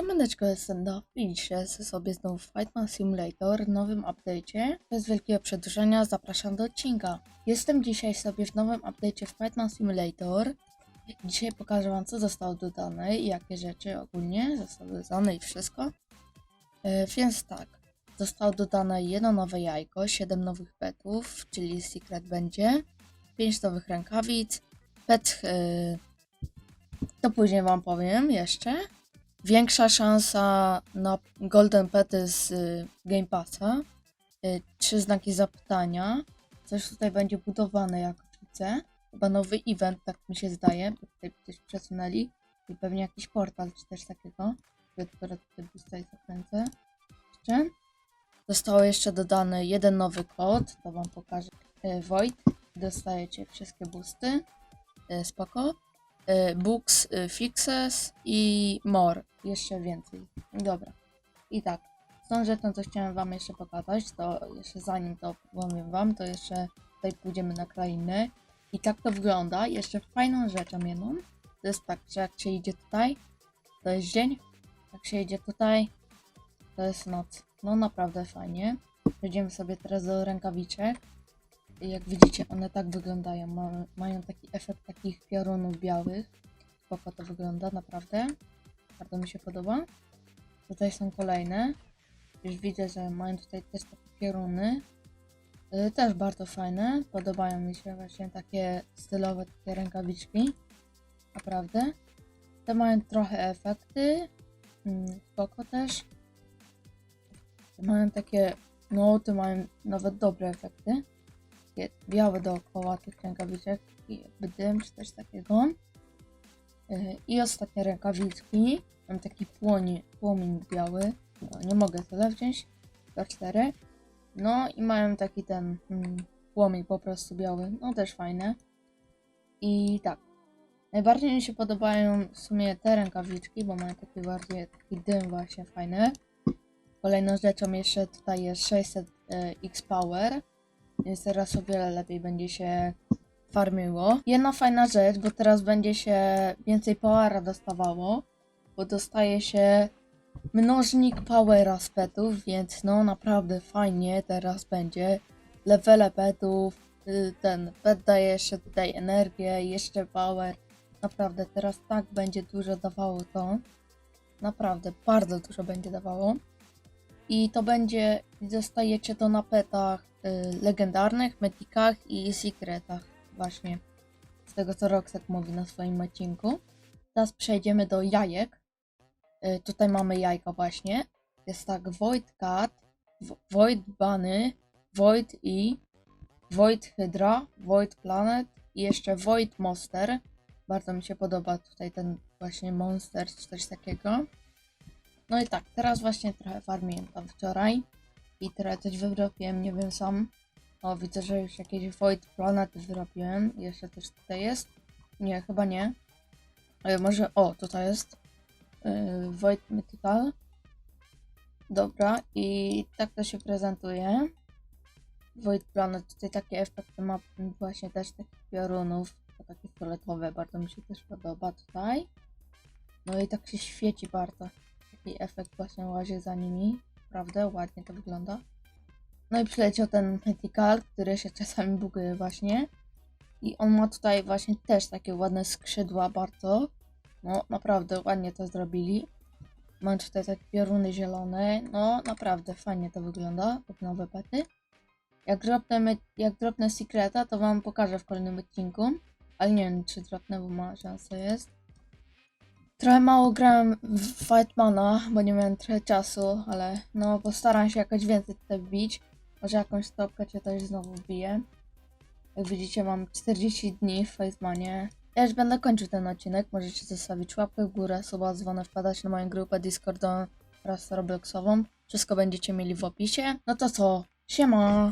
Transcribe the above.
siemaneczko, jestem Dawid i dzisiaj sobie znowu w Fightman Simulator nowym update'cie. Bez wielkiego przedłużenia zapraszam do odcinka. Jestem dzisiaj sobie w nowym update'cie w Fightman Simulator. Dzisiaj pokażę wam co zostało dodane i jakie rzeczy ogólnie zostały dodane i wszystko. E, więc tak, zostało dodane jedno nowe jajko, 7 nowych petów, czyli secret będzie, 5 nowych rękawic, pet... E, to później wam powiem jeszcze większa szansa na Golden Pety z y, Game Passa. Y, trzy znaki zapytania. Coś tutaj będzie budowane, jak widzę. Chyba nowy event, tak mi się zdaje. Bo tutaj coś przesunęli. I pewnie jakiś portal, czy też takiego. Dopiero tutaj tutaj zakręcę. Jeszcze. Zostało jeszcze dodany jeden nowy kod. To wam pokażę. Y, Void. Dostajecie wszystkie boosty. Y, Spoko books, y, fixes i more. Jeszcze więcej. Dobra. I tak. Z tą rzeczą, co chciałem wam jeszcze pokazać, to jeszcze zanim to powiem wam, to jeszcze tutaj pójdziemy na krainę. I tak to wygląda. Jeszcze fajną rzeczą jedną. To jest tak, że jak się idzie tutaj, to jest dzień. Jak się idzie tutaj, to jest noc. No naprawdę fajnie. Przejdziemy sobie teraz do rękawiczek. Jak widzicie, one tak wyglądają. Ma, mają taki efekt takich piorunów białych. Spoko to wygląda, naprawdę. Bardzo mi się podoba. Tutaj są kolejne. Już widzę, że mają tutaj też takie pioruny. Y, Też bardzo fajne. Podobają mi się właśnie takie stylowe takie rękawiczki. Naprawdę. Te mają trochę efekty. Mm, Spoko też. Te mają takie, no te mają nawet dobre efekty takie białe dookoła tych rękawiczek jakby dym czy coś takiego. Yy, I ostatnie rękawiczki. Mam taki płonie, płomień biały. No, nie mogę tyle wziąć. To cztery. No i mają taki ten mm, płomień po prostu biały. No też fajne. I tak. Najbardziej mi się podobają w sumie te rękawiczki, bo mają taki bardziej taki dym właśnie fajny. Kolejną rzeczą jeszcze tutaj jest 600 y, X Power więc teraz o wiele lepiej będzie się farmiło. Jedna fajna rzecz, bo teraz będzie się więcej powera dostawało, bo dostaje się mnożnik powera z petów, więc no naprawdę fajnie teraz będzie. Levele petów, y, ten pet daje jeszcze tutaj energię, jeszcze power. Naprawdę teraz tak będzie dużo dawało to. Naprawdę bardzo dużo będzie dawało. I to będzie, dostajecie to na petach legendarnych, metikach i secretach właśnie. Z tego co Roxette mówi na swoim odcinku. Teraz przejdziemy do jajek. Y, tutaj mamy jajka właśnie. Jest tak Void Cat, Vo- Void Bunny, Void E, Void Hydra, Void Planet i jeszcze Void Monster. Bardzo mi się podoba tutaj ten właśnie Monster czy coś takiego. No i tak, teraz właśnie trochę farmiłem tam wczoraj i trochę coś wyrobiłem, nie wiem sam. O, widzę, że już jakieś Void Planet wyrobiłem. Jeszcze też tutaj jest. Nie, chyba nie. Ale może, o, tutaj jest. Yy, Void Mythical. Dobra, i tak to się prezentuje. Void Planet, tutaj takie efekty ma właśnie też takich piorunów. To takie fioletowe, bardzo mi się też podoba tutaj. No i tak się świeci bardzo taki efekt właśnie łazi za nimi. Prawda? Ładnie to wygląda. No i przyleciał ten Mythical, który się czasami buguje właśnie. I on ma tutaj właśnie też takie ładne skrzydła bardzo. No naprawdę ładnie to zrobili. Mam tutaj takie pioruny zielone. No naprawdę fajnie to wygląda. Jak nowe pety. Jak dropnę, jak dropnę Secreta, to wam pokażę w kolejnym odcinku. Ale nie wiem czy dropnę, bo ma szansę jest. Trochę mało grałem w Fightmana, bo nie miałem trochę czasu, ale no postaram się jakoś więcej tutaj wbić. Może jakąś stopkę cię też znowu wbiję. Jak widzicie mam 40 dni w Fightmanie. Ja już będę kończył ten odcinek, możecie zostawić łapkę w górę, suba, dzwonę, wpadać na moją grupę Discordową oraz Robloxową. Wszystko będziecie mieli w opisie. No to co? Siema!